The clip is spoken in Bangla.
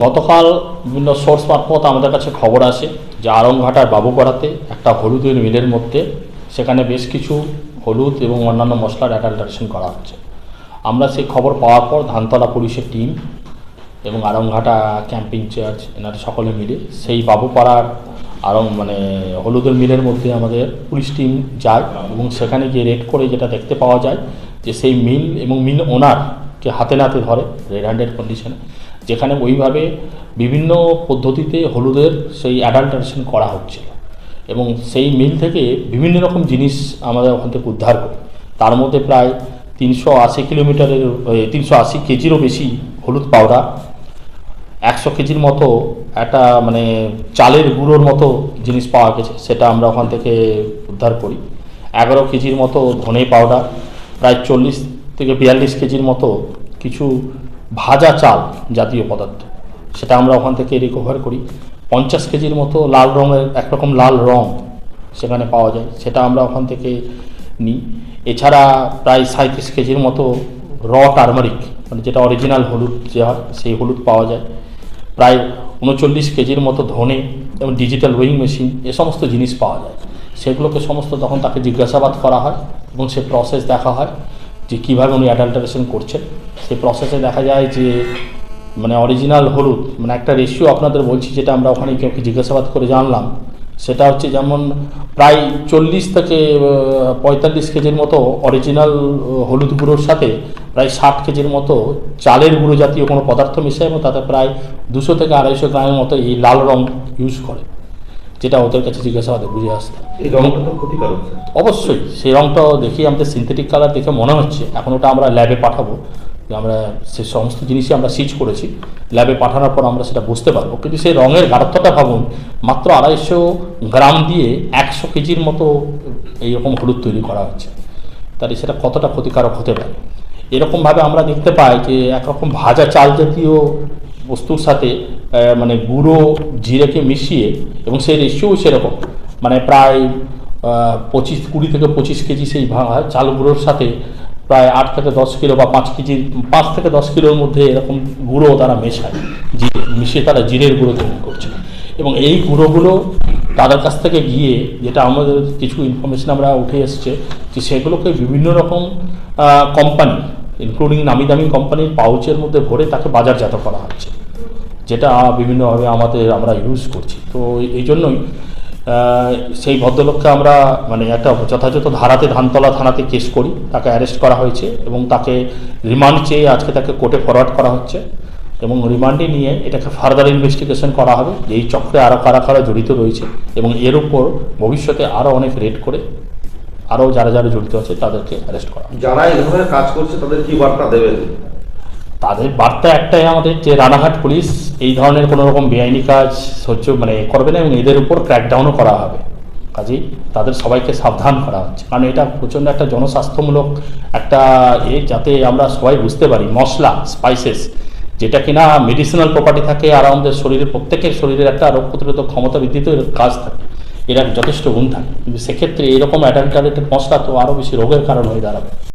গতকাল বিভিন্ন সোর্স মারফত আমাদের কাছে খবর আসে যে আরংঘাটার বাবুপাড়াতে একটা হলুদের মিলের মধ্যে সেখানে বেশ কিছু হলুদ এবং অন্যান্য মশলার অ্যাডাল্টারেশন করা হচ্ছে। আমরা সেই খবর পাওয়ার পর ধানতলা পুলিশের টিম এবং আরংঘাটা ক্যাম্পিং চার্জ এনারা সকলে মিলে সেই বাবুপাড়ার আরং মানে হলুদের মিলের মধ্যে আমাদের পুলিশ টিম যায় এবং সেখানে গিয়ে রেড করে যেটা দেখতে পাওয়া যায় যে সেই মিল এবং মিল ওনারকে হাতে নাতে ধরে রেড হ্যান্ডেড কন্ডিশনে যেখানে ওইভাবে বিভিন্ন পদ্ধতিতে হলুদের সেই অ্যাডাল্টারেশন করা হচ্ছিল। এবং সেই মিল থেকে বিভিন্ন রকম জিনিস আমাদের ওখান থেকে উদ্ধার করি। তার মধ্যে প্রায় তিনশো আশি কিলোমিটারের তিনশো আশি কেজিরও বেশি হলুদ পাউডার একশো কেজির মতো একটা মানে চালের গুঁড়োর মতো জিনিস পাওয়া গেছে, সেটা আমরা ওখান থেকে উদ্ধার করি। এগারো কেজির মতো ধনে পাউডার প্রায় চল্লিশ থেকে বিয়াল্লিশ কেজির মতো কিছু ভাজা চাল জাতীয় পদার্থ। সেটা আমরা ওখান থেকে রিকভার করি। পঞ্চাশ কেজির মতো লাল রঙের, একরকম লাল রং সেখানে পাওয়া যায়। সেটা আমরা ওখান থেকে নিই। এছাড়া প্রায় সাঁত্রিশ কেজির মতো র টার্মারিক মানে যেটা অরিজিনাল হলুদ যে হয়, সেই হলুদ পাওয়া যায়। প্রায় উনচল্লিশ কেজির মতো ধনে এবং ডিজিটাল ওয়িং মেশিন এ সমস্ত জিনিস পাওয়া যায়। সেগুলোকে সমস্ত তখন তাকে জিজ্ঞাসাবাদ করা হয় এবং সে প্রসেস দেখা হয়। যে কীভাবে উনি অ্যাডাল্টারেশন করছেন, সেই প্রসেসে দেখা যায় যে মানে অরিজিনাল হলুদ মানে একটা রেশিও আপনাদের বলছি যেটা আমরা ওখানে কেউ জিজ্ঞাসাবাদ করে জানলাম, সেটা হচ্ছে যেমন প্রায় চল্লিশ থেকে পঁয়তাল্লিশ কেজির মতো অরিজিনাল হলুদ গুঁড়োর সাথে প্রায় ষাট কেজির মতো চালের গুঁড়ো জাতীয় কোনো পদার্থ মিশে এবং তাতে প্রায় দুশো থেকে আড়াইশো গ্রামের মতো এই লাল রং ইউজ করে। যেটা ওদের কাছে জিজ্ঞাসাবাদে বুঝে আসতে। রংটা অবশ্যই সেই রংটাও দেখি আমাদের সিনথেটিক কালার দেখে মনে হচ্ছে। এখন ওটা আমরা ল্যাবে পাঠাবো। যে আমরা সে সমস্ত জিনিসই আমরা সিজ করেছি। ল্যাবে পাঠানোর পর আমরা সেটা বুঝতে পারব। কিন্তু সেই রঙের গাঢ়ত্বটা ভাবুন মাত্র আড়াইশো গ্রাম দিয়ে একশো কেজির মতো এইরকম হলুদ তৈরি করা হচ্ছে। তাহলে সেটা কতটা ক্ষতিকারক হতে পারে? এরকমভাবে আমরা দেখতে পাই যে একরকম ভাজা চাল জাতীয় বস্তুর সাথে মানে গুঁড়ো জিরেকে মিশিয়ে এবং সেই রেশিও সেরকম মানে প্রায় পঁচিশ, কুড়ি থেকে পঁচিশ কেজি সেই ভাঙা চাল গুঁড়োর সাথে প্রায় আট থেকে দশ কিলো বা পাঁচ কেজি, পাঁচ থেকে দশ কিলোর মধ্যে এরকম গুঁড়ো তারা মেশায়, জিরে, মিশিয়ে তারা জিরের গুঁড়ো তৈরি করছে। এবং এই গুঁড়োগুলো তাদের কাছ থেকে গিয়ে, যেটা আমাদের কিছু ইনফরমেশন আমরা উঠে এসছে, যে সেগুলোকে বিভিন্ন রকম কোম্পানি ইনক্লুডিং নামি দামি কোম্পানির পাউচের মধ্যে ভরে তাকে বাজারজাত করা হচ্ছে। যেটা বিভিন্নভাবে আমাদের, আমরা ইউজ করছি। তো এই জন্যই সেই ভদ্রলোককে আমরা মানে একটা যথাযথ ধারাতে ধানতলা থানাতে কেস করি। তাকে অ্যারেস্ট করা হয়েছে এবং তাকে রিমান্ড চেয়ে আজকে তাকে কোর্টে ফরওয়ার্ড করা হচ্ছে এবং রিমান্ডে নিয়ে এটাকে ফার্দার ইনভেস্টিগেশন করা হবে। এই চক্রে আরও কারা কারা জড়িত রয়েছে এবং এর উপর ভবিষ্যতে আরও অনেক রেড করে আরও যারা যারা জড়িত আছে তাদেরকে অ্যারেস্ট করা যারা এই ধরনের কাজ করছে তাদের কি বার্তা দেবেন? তাদের বার্তা একটাই আমাদের যে রানাঘাট পুলিশ এই ধরনের কোনো রকম বেআইনি কাজ সহ্য মানে করবে না এবং এদের উপর ক্র্যাকডাউনও করা হবে। কাজেই তাদের সবাইকে সাবধান করা হচ্ছে। কারণ এটা প্রচণ্ড একটা জনস্বাস্থ্যমূলক একটা এ যাতে আমরা সবাই বুঝতে পারি, মশলা স্পাইসেস যেটা কিনা মেডিসিনাল প্রপার্টি থাকে আর আমাদের শরীরে প্রত্যেকের শরীরের একটা রোগ প্রতিরোধক ক্ষমতা বৃদ্ধিতে এর কাজ থাকে। এর যথেষ্ট গুণ থাকে। কিন্তু সেক্ষেত্রে এরকম অ্যাডাল্টারেটেড মশলা তো আরও বেশি রোগের কারণ হয়ে দাঁড়াবে।